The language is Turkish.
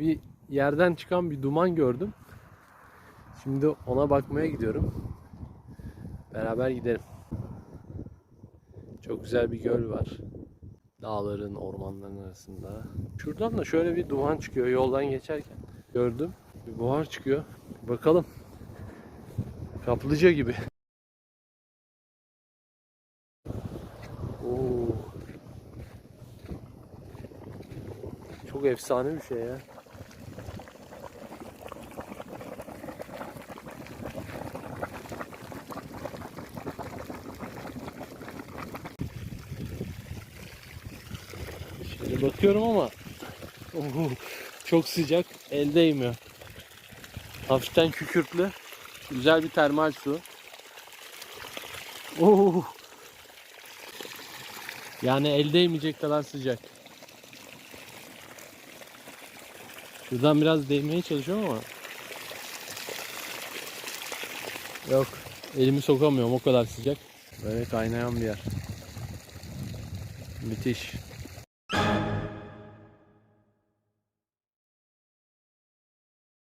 bir yerden çıkan bir duman gördüm. Şimdi ona bakmaya gidiyorum. Beraber gidelim. Çok güzel bir göl var. Dağların, ormanların arasında. Şuradan da şöyle bir duman çıkıyor yoldan geçerken. Gördüm. Bir buhar çıkıyor. Bir bakalım. Kaplıca gibi. Oo. Çok efsane bir şey ya. Bakıyorum ama Oo, çok sıcak. El değmiyor. Hafiften kükürtlü. Güzel bir termal su. Oo. Yani el değmeyecek kadar sıcak. Şuradan biraz değmeye çalışıyorum ama yok. Elimi sokamıyorum o kadar sıcak. Böyle kaynayan bir yer. Müthiş.